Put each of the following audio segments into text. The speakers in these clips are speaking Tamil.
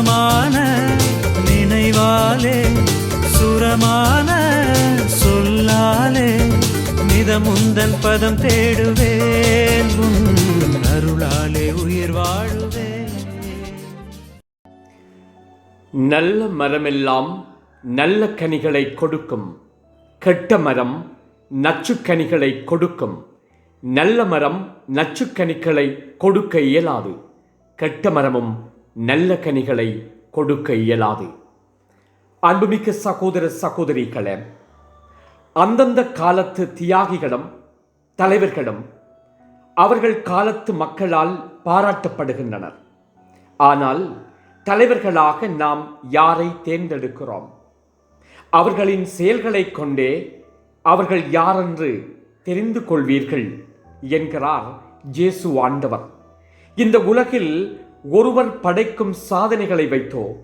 சுரமான நினைவாலே சுரமான சொல்லாலே மிதமுந்தன் பதம் தேடுவேன். அருளாலே உயிர் வாழுவேன். நல்ல மரமெல்லாம் நல்ல கனிகளை கொடுக்கும். கெட்ட மரம் நச்சுக்கனிகளை கொடுக்கும். நல்ல மரம் நச்சுக்கனிகளை கொடுக்க இயலாது. கெட்ட மரமும் நல்ல கனிகளை கொடுக்க இயலாது. அன்புமிக்க சகோதர சகோதரிகளே அந்தந்த காலத்து தியாகிகளும் தலைவர்களும் அவர்கள் காலத்து மக்களால் பாராட்டப்படுகின்றனர். ஆனால் தலைவர்களாக நாம் யாரை தேர்ந்தெடுக்கிறோம்? அவர்களின் செயல்களைக் கொண்டே அவர்கள் யாரென்று தெரிந்து கொள்வீர்கள் என்கிறார் ஜேசு ஆண்டவர். இந்த உலகில் ஒருவர் படைக்கும் சாதனைகளை வைத்தோ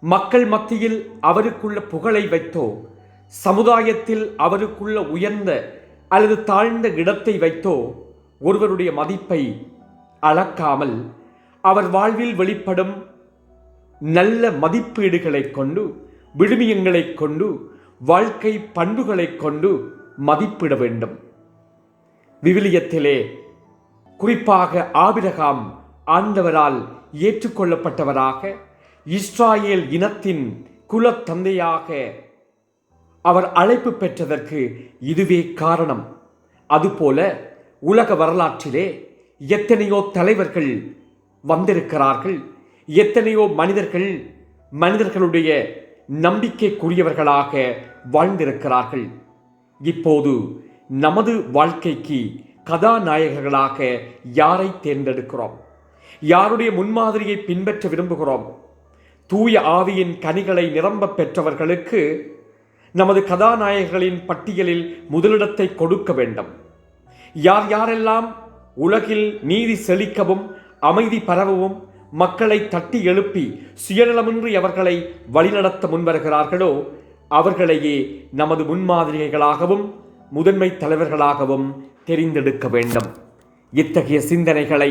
மக்கள் மத்தியில் அவருக்குள்ள புகழை வைத்தோ சமுதாயத்தில் அவருக்குள்ள உயர்ந்த அல்லது தாழ்ந்த இடத்தை வைத்தோ ஒருவருடைய மதிப்பை அளக்காமல் அவர் வாழ்வில் வெளிப்படும் நல்ல மதிப்பீடுகளைக் கொண்டு விழுமியங்களைக் கொண்டு வாழ்க்கை பண்புகளைக் கொண்டு மதிப்பிட வேண்டும். விவிலியத்திலே குறிப்பாக ஆபிரகாம் ஆண்டவரால் ஏற்றுக்கொள்ளப்பட்டவராக இஸ்ராயேல் இனத்தின் குலத்தந்தையாக அவர் அழைப்பு பெற்றதற்கு இதுவே காரணம். அதுபோல உலக வரலாற்றிலே எத்தனையோ தலைவர்கள் வந்திருக்கிறார்கள் எத்தனையோ மனிதர்கள் மனிதர்களுடைய நம்பிக்கைக்குரியவர்களாக வாழ்ந்திருக்கிறார்கள். இப்போது நமது வாழ்க்கைக்கு கதாநாயகர்களாக யாரை தேர்ந்தெடுக்கிறோம்? யாருடைய முன்மாதிரியை பின்பற்ற விரும்புகிறோம்? தூய ஆவியின் கனிகளை நிரம்ப பெற்றவர்களுக்கு நமது கதாநாயகர்களின் பட்டியலில் முதலிடத்தை கொடுக்க வேண்டும். யார் யாரெல்லாம் உலகில் நீதி செழிக்கவும் அமைதி பரவவும் மக்களை தட்டி எழுப்பி சுயநலமின்றி அவர்களை வழிநடத்த முன்வருகிறார்களோ அவர்களையே நமது முன்மாதிரிகளாகவும் முதன்மை தலைவர்களாகவும் தெரிந்தெடுக்க வேண்டும். இத்தகைய சிந்தனைகளை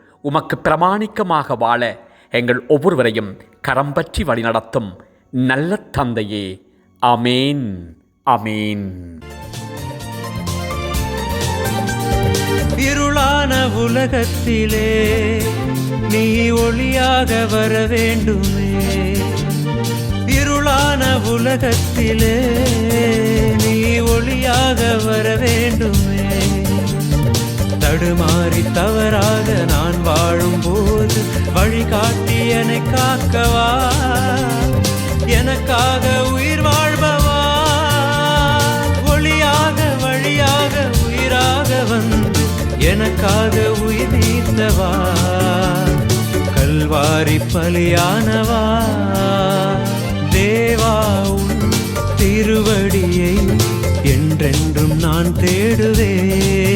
உமக்கு பிரமாணிக்கமாக வாழ எங்கள் ஒவ்வொருவரையும் கரம் பற்றி வழிநடத்தும் நல்ல தந்தையே. அமேன் அமேன் இருளான உலகத்திலே நீ ஒளியாக வர வேண்டுமே. இருளான உலகத்திலே நீ ஒளியாக வர வேண்டுமே. தடுமாறி தவறாக நான் வாழும்போது வழிகாட்டி என்னை காக்கவா? எனக்காக உயிர் வாழ்பவா? ஒளியாக வழியாக உயிராக வந்து எனக்காக உயிர் நீத்தவா? கல்வாரி பலியானவா? தேவா உன் திருவடியை என்றென்றும் நான் தேடுவேன்.